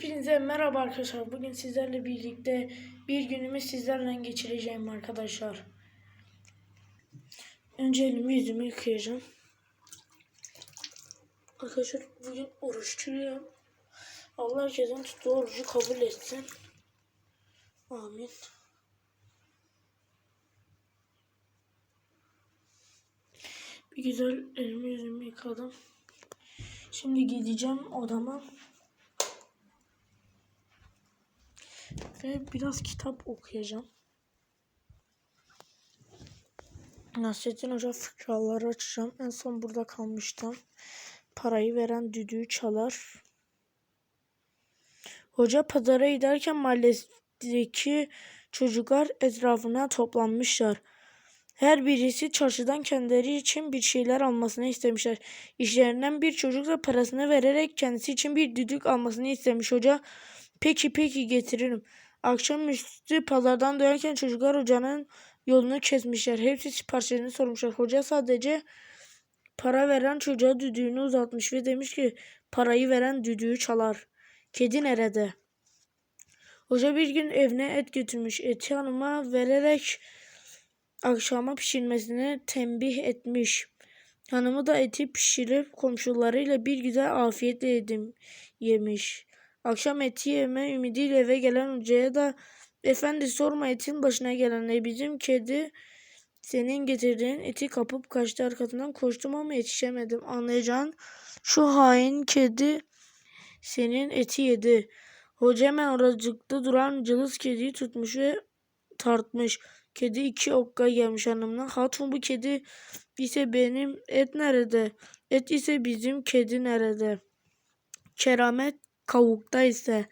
Hepinize merhaba arkadaşlar. Bugün sizlerle birlikte bir günümü sizlerle geçireceğim arkadaşlar. Önce elimi yüzümü yıkayacağım. Arkadaşlar bugün oruçluyum. Allah herkesin tuttuğu orucu kabul etsin. Amin. Bir güzel elimi yüzümü yıkadım. Şimdi gideceğim odama. Ve biraz kitap okuyacağım. Nasrettin Hoca fıkraları açacağım. En son burada kalmıştım. Parayı veren düdüğü çalar. Hoca pazara giderken mahalledeki çocuklar etrafına toplanmışlar. Her birisi çarşıdan kendileri için bir şeyler almasını istemişler. İşlerinden bir çocuk da parasını vererek kendisi için bir düdük almasını istemiş. Hoca peki peki getiririm. Akşamüstü pazardan dönerken çocuklar hocanın yolunu kesmişler. Hepsi siparişlerini sormuşlar. Hoca sadece para veren çocuğa düdüğünü uzatmış ve demiş ki parayı veren düdüğü çalar. Kedi nerede? Hoca bir gün evine et götürmüş. Eti hanıma vererek akşama pişirmesini tembih etmiş. Hanımı da eti pişirip komşularıyla bir güzel afiyetle yedim yemiş. Akşam eti yeme ümidiyle eve gelen hocaya da efendi sorma etin başına gelen ne bizim kedi senin getirdiğin eti kapıp kaçtı arkasından koştum ama yetişemedim. Anlayacağın şu hain kedi senin eti yedi. Hoca hemen oracıkta duran cılız kediyi tutmuş ve tartmış. Kedi iki okka gelmiş hanımına. Hatun bu kedi ise benim et nerede? Et ise bizim kedi nerede? Keramet kavukta ise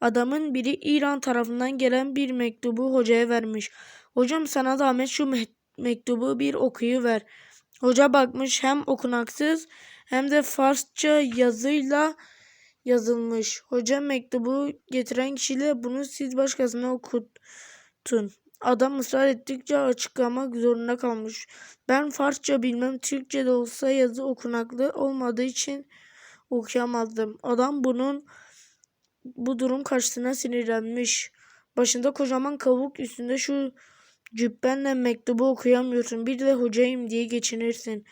adamın biri İran tarafından gelen bir mektubu hocaya vermiş. Hocam sana zahmet şu me- mektubu bir okuyuver. Hoca bakmış hem okunaksız hem de Farsça yazıyla yazılmış. Hoca mektubu getiren kişiyle bunu siz başkasına okutun. Adam ısrar ettikçe açıklamak zorunda kalmış. Ben Farsça bilmem Türkçe de olsa yazı okunaklı olmadığı için okuyamazdım. Adam bunun bu durum karşısına sinirlenmiş. Başında kocaman kavuk üstünde şu cübbenle mektubu okuyamıyorsun. Bir de hocayım diye geçinirsin.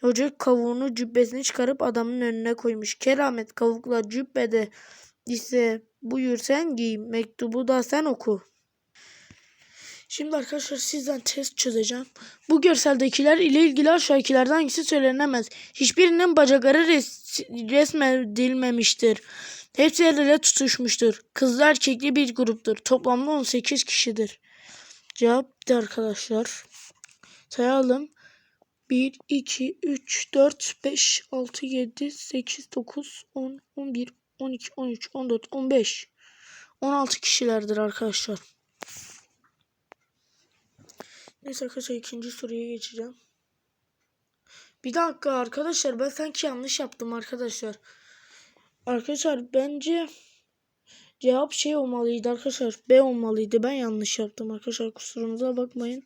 Hoca kavuğunu cübbesini çıkarıp adamın önüne koymuş. Keramet kavukla cübbede ise buyur sen giy. Mektubu da sen oku. Şimdi arkadaşlar sizden test çözeceğim. Bu görseldekiler ile ilgili aşağıdakilerden hangisi söylenemez? Hiçbirinin bacakları res resmedilmemiştir. Hepsi el ele tutuşmuştur. Kızlı erkekli bir gruptur. Toplamda 18 kişidir. Cevap de arkadaşlar. Sayalım. 1, 2, 3, 4, 5, 6, 7, 8, 9, 10, 11, 12, 13, 14, 15. 16 kişilerdir arkadaşlar. Neyse arkadaşlar ikinci soruya geçeceğim. Bir dakika arkadaşlar ben sanki yanlış yaptım arkadaşlar. Arkadaşlar bence cevap şey olmalıydı arkadaşlar. B olmalıydı. Ben yanlış yaptım arkadaşlar. Kusurumuza bakmayın.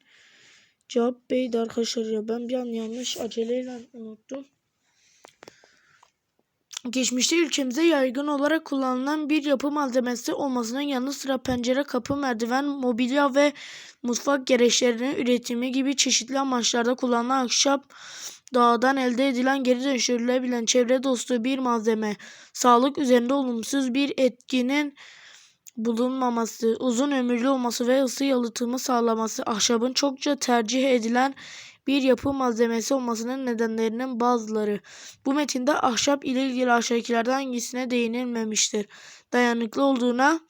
Cevap B'ydi arkadaşlar ya. Ben bir an yanlış aceleyle unuttum. Geçmişte ülkemizde yaygın olarak kullanılan bir yapı malzemesi olmasının yanı sıra pencere, kapı, merdiven, mobilya ve mutfak gereçlerinin üretimi gibi çeşitli amaçlarda kullanılan ahşap doğadan elde edilen geri dönüştürülebilen çevre dostu bir malzeme. Sağlık üzerinde olumsuz bir etkinin bulunmaması, uzun ömürlü olması ve ısı yalıtımı sağlaması ahşabın çokça tercih edilen bir yapı malzemesi olmasının nedenlerinin bazıları. Bu metinde ahşap ile ilgili aşağıdakilerden hangisine değinilmemiştir? Dayanıklı olduğuna,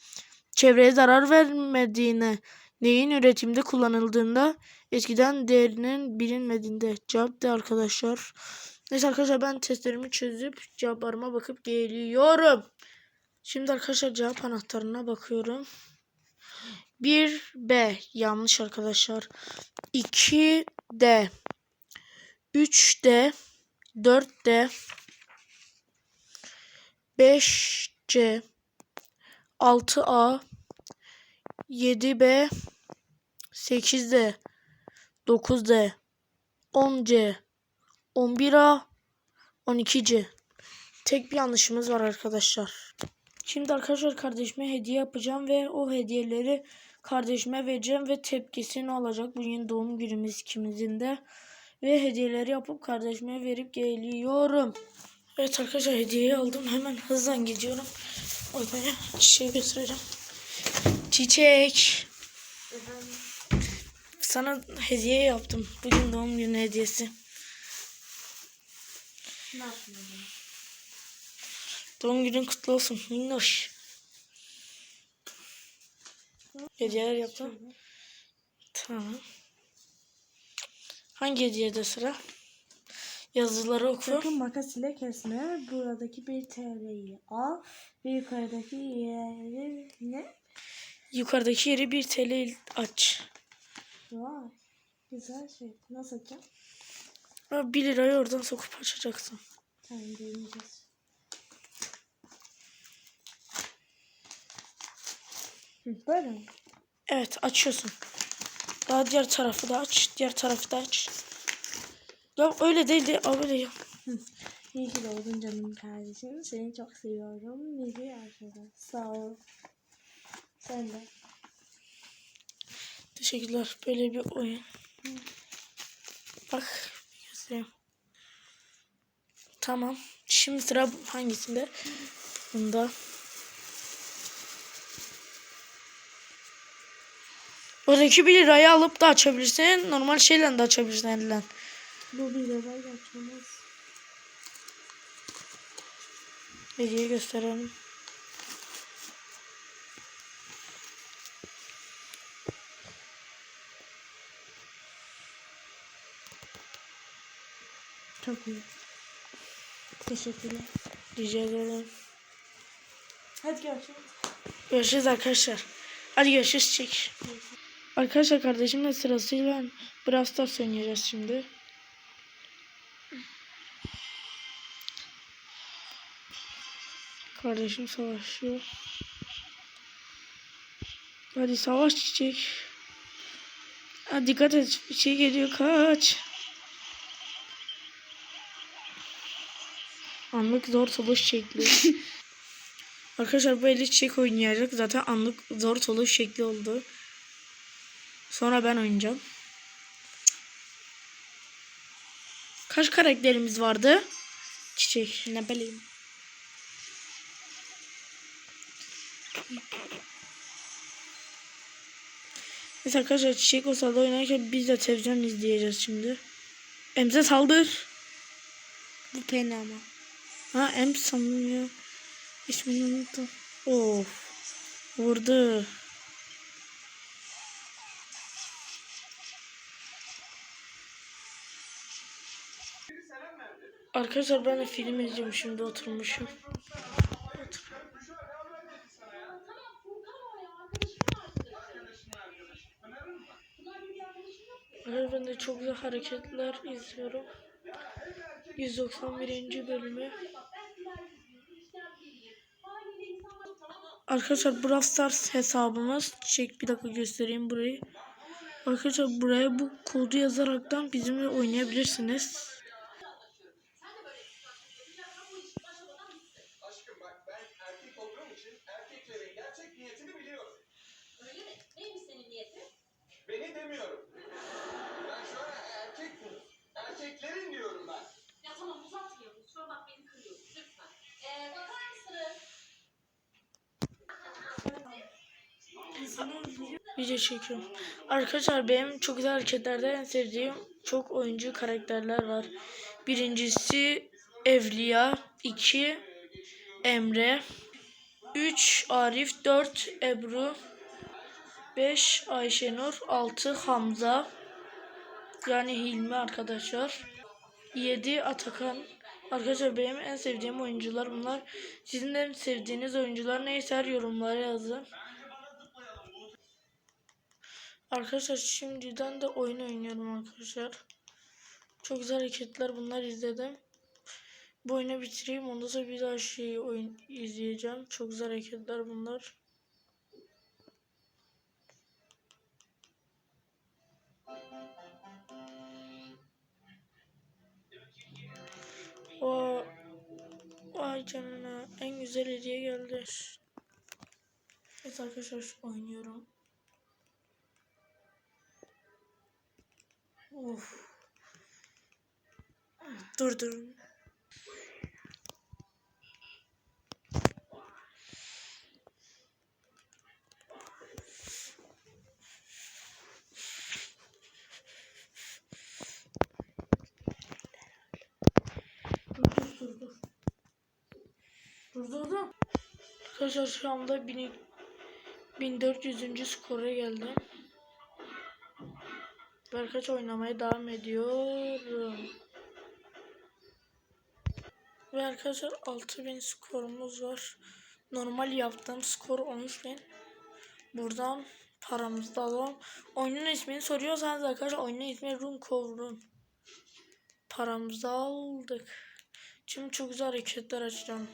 çevreye zarar vermediğine, neyin üretimde kullanıldığında, eskiden değerinin bilinmediğinde. Cevap de arkadaşlar. Neyse arkadaşlar ben testlerimi çözüp cevaplarıma bakıp geliyorum. Şimdi arkadaşlar cevap anahtarına bakıyorum. 1B yanlış arkadaşlar. 2D 3D 4D 5C 6A 7B 8D 9D 10C 11A 12C Tek bir yanlışımız var arkadaşlar. Şimdi arkadaşlar kardeşime hediye yapacağım ve o hediyeleri kardeşime vereceğim ve tepkisini alacak. Bugün doğum günümüz ikimizin de. Ve hediyeleri yapıp kardeşime verip geliyorum. Evet arkadaşlar hediyeyi aldım. Hemen hızlan gidiyorum. Odaya çiçeği götüreceğim. Çiçek. Sana hediye yaptım. Bugün doğum günü hediyesi. Ne yapıyorsun? Doğum günün kutlu olsun. Minnoş. Hediyeler yaptım. Tamam. Hangi hediyede sıra? Yazıları oku. Sakın makas ile kesme. Buradaki bir TL'yi al ve yukarıdaki yeri ne? Yukarıdaki yeri 1 TL aç. Vay. Güzel şey. Nasıl açacağım? Ha, 1 lirayı oradan sokup açacaksın. Tamam deneyeceğiz. Böyle mi? Evet açıyorsun. Daha diğer tarafı da aç. Diğer tarafı da aç. Ya öyle değil de Aa, böyle yap. İyi ki doğdun canım kardeşim. Seni çok seviyorum. Nice arkadaşlar. Sağ ol. Sen de. Teşekkürler. Böyle bir oyun. Bak göstereyim. Tamam. Şimdi sıra hangisinde? Bunda. Oradaki bir lirayı alıp da açabilirsin. Normal şeyle de açabilirsin elinden. Bu bir lirayla açılmaz. Hediye gösterelim. Çok iyi. Teşekkürler. Rica ederim. Hadi görüşürüz. Görüşürüz arkadaşlar. Hadi görüşürüz çek. Arkadaşlar kardeşimle sırasıyla Brawl Stars oynayacağız şimdi. Kardeşim savaşıyor. Hadi savaş çiçek. Ha, dikkat et bir şey geliyor kaç. Anlık zor savaş şekli. Arkadaşlar bu eli çiçek oynayacak. Zaten anlık zor solu şekli oldu. Sonra ben oynayacağım. Kaç karakterimiz vardı? Çiçek. Ne bileyim. Mesela arkadaşlar çiçek o sırada oynarken biz de televizyon izleyeceğiz şimdi. Emze saldır. Bu pena ama. Ha em sandım ya. İsmini unuttum. Of. Vurdu. Arkadaşlar ben de film izliyorum şimdi oturmuşum. Evet, ben de çok güzel hareketler izliyorum. 191. bölümü. Arkadaşlar Brawl Stars hesabımız. Çek bir dakika göstereyim burayı. Arkadaşlar buraya bu kodu yazaraktan bizimle oynayabilirsiniz. Demiyorum. Ben şu an erkek Erkeklerin diyorum ben. Ya tamam uzatmayalım. Kusura bak beni kırıyorsun. Lütfen. Ee, bakar mısınız? Video çekiyorum. Arkadaşlar benim çok güzel hareketlerde en sevdiğim çok oyuncu karakterler var. Birincisi Evliya, 2 Emre, 3 Arif, 4 Ebru, 5 Ayşenur, 6 Hamza, yani Hilmi arkadaşlar. 7 Atakan. Arkadaşlar benim en sevdiğim oyuncular bunlar. Sizin en sevdiğiniz oyuncular neyse her yorumlara yazın. Arkadaşlar şimdiden de oyun oynuyorum arkadaşlar. Çok güzel hareketler bunlar izledim. Bu oyunu bitireyim ondan sonra bir daha şey oyun izleyeceğim. Çok güzel hareketler bunlar. Vay, vay canına en güzel hediye geldi. Evet arkadaşlar oynuyorum. Of. Dur Dur dur dur. Arkadaşlar şu anda 1000 1400. skora geldim. Berkaç oynamaya devam ediyorum. Ve arkadaşlar 6000 skorumuz var. Normal yaptığım skor 13000. Buradan paramızı da alalım. Oyunun ismini soruyorsanız arkadaşlar oyunun ismi Run Run. Paramızı aldık. Şimdi çok güzel hareketler açacağım.